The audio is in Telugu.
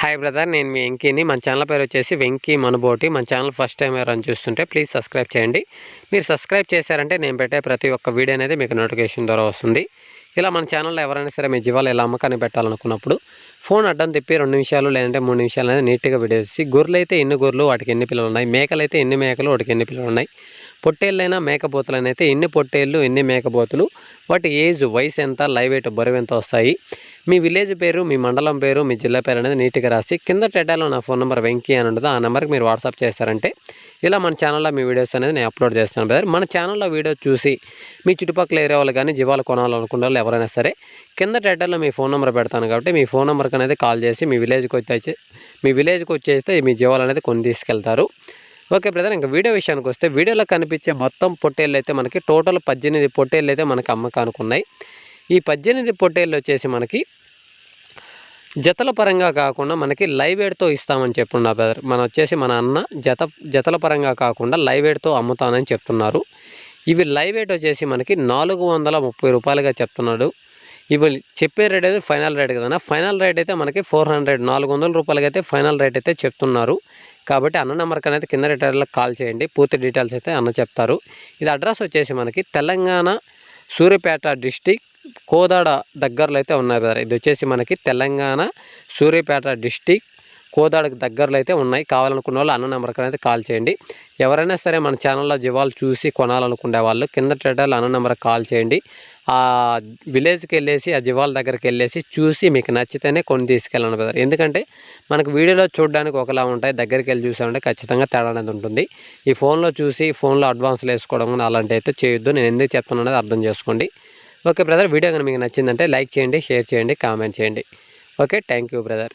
హాయ్ బ్రదర్ నేను మీ వెంకీని. మన ఛానల్ పేరు వచ్చేసి వెంకీ మనబోటి. మన ఛానల్ ఫస్ట్ టైం ఎవరైనా చూస్తుంటే ప్లీజ్ సబ్స్క్రైబ్ చేయండి. మీరు సబ్స్క్రైబ్ చేశారంటే నేను పెట్టే ప్రతి ఒక్క వీడియో అనేది మీకు నోటిఫికేషన్ ద్వారా వస్తుంది. ఇలా మన ఛానల్లో ఎవరైనా సరే మీ జీవాలు ఎలా అమ్మకాన్ని పెట్టాలనుకున్నప్పుడు ఫోన్ అడ్డం తిప్పి రెండు నిమిషాలు లేదంటే మూడు నిమిషాలు అనేది నీట్గా వీడియో తీసి గొర్రెలు అయితే ఎన్ని గొర్రెలు వాటికి ఎన్ని పిల్లలు ఉన్నాయి? మేకలు అయితే ఎన్ని మేకలు వాటికి ఎన్ని పిల్లలు ఉన్నాయి? పొట్టేళ్ళైనా మేకపోతులైనా అయితే ఎన్ని పొట్టేళ్ళు ఎన్ని మేకపోతులు వాటి ఏజ్ వయసు ఎంత లైవ్ ఎయిట్ బరువు ఎంత వస్తాయి? మీ విలేజ్ పేరు మీ మండలం పేరు మీ జిల్లా పేరు అనేది నీట్గా రాసి కింద టెటాలో నా ఫోన్ నెంబర్ వెంకీ అని ఉంటుంది ఆ నెంబర్కి మీరు వాట్సాప్ చేశారంటే ఇలా మన ఛానల్లో మీ వీడియోస్ అనేది నేను అప్లోడ్ చేస్తాను బ్రదర్. మన ఛానల్లో వీడియో చూసి మీ చుట్టుపక్కల ఏరియా వాళ్ళు కానీ జీవాలు కొనాలనుకున్న వాళ్ళు ఎవరైనా సరే కింద టెడ్డాలో మీ ఫోన్ నెంబర్ పెడతాను కాబట్టి మీ ఫోన్ నెంబర్కి అనేది కాల్ చేసి మీ విలేజ్కి వచ్చేసి మీ విలేజ్కి వచ్చేస్తే మీ జీవాలు అనేది కొని తీసుకెళ్తారు. ఓకే బ్రదర్ ఇంకా వీడియో విషయానికి వస్తే వీడియోలో కనిపించే మొత్తం పొట్టేళ్ళు అయితే మనకి టోటల్ పద్దెనిమిది పొట్టేళ్ళు అయితే మనకి అమ్మకానికి ఉన్నాయి ఈ పద్దెనిమిది పొట్టేళ్ళు వచ్చేసి మనకి జతల పరంగా కాకుండా మనకి లైవ్ వేడ్తో ఇస్తామని చెప్తున్నారు బ్రదర్. మన వచ్చేసి మన అన్న జత జతల పరంగా కాకుండా లైవ్ వేడ్తో అమ్ముతానని చెప్తున్నారు. ఇవి లైవ్ వేట్ వచ్చేసి మనకి నాలుగు వందల ముప్పై రూపాయలుగా చెప్తున్నాడు. ఇవి చెప్పే రేట్ అయితే ఫైనల్ రేట్ కదన్నా ఫైనల్ రేట్ అయితే మనకి ఫోర్ హండ్రెడ్ నాలుగు వందల రూపాయలకి అయితే ఫైనల్ రేట్ అయితే చెప్తున్నారు. కాబట్టి అన్న నెంబర్కి అనేది కింద రిటైర్లకు కాల్ చేయండి. పూర్తి డీటెయిల్స్ అయితే అన్న చెప్తారు. ఇది అడ్రస్ వచ్చేసి మనకి తెలంగాణ సూర్యపేట డిస్టిక్ కోదాడ దగ్గరలో అయితే ఉన్నాయి బ్రదర్. ఇది వచ్చేసి మనకి తెలంగాణ సూర్యపేట డిస్టిక్ కోదాడకు దగ్గరలో అయితే ఉన్నాయి. కావాలనుకున్న వాళ్ళు అన్న నెంబర్కి అయితే కాల్ చేయండి. ఎవరైనా సరే మన ఛానల్లో జీవాలు చూసి కొనాలనుకునే వాళ్ళు కింద టెటల్ అన్న నెంబర్కి కాల్ చేయండి. ఆ విలేజ్కి వెళ్ళేసి ఆ జీవాల దగ్గరికి వెళ్ళేసి చూసి మీకు నచ్చితేనే కొన్ని తీసుకెళ్ళండి బ్రదర్. ఎందుకంటే మనకు వీడియోలో చూడడానికి ఒకలా ఉంటాయి. దగ్గరికి వెళ్ళి చూసామంటే ఖచ్చితంగా తేడా అనేది ఉంటుంది. ఈ ఫోన్లో చూసి ఫోన్లో అడ్వాన్స్లు వేసుకోవడం కానీ అలాంటివి అయితే చేయొద్దు. నేను ఎందుకు చెప్తాను అనేది అర్థం చేసుకోండి. ఓకే బ్రదర్ వీడియో కానీ మీకు నచ్చిందంటే లైక్ చేయండి షేర్ చేయండి కామెంట్ చేయండి. Okay thank you brother.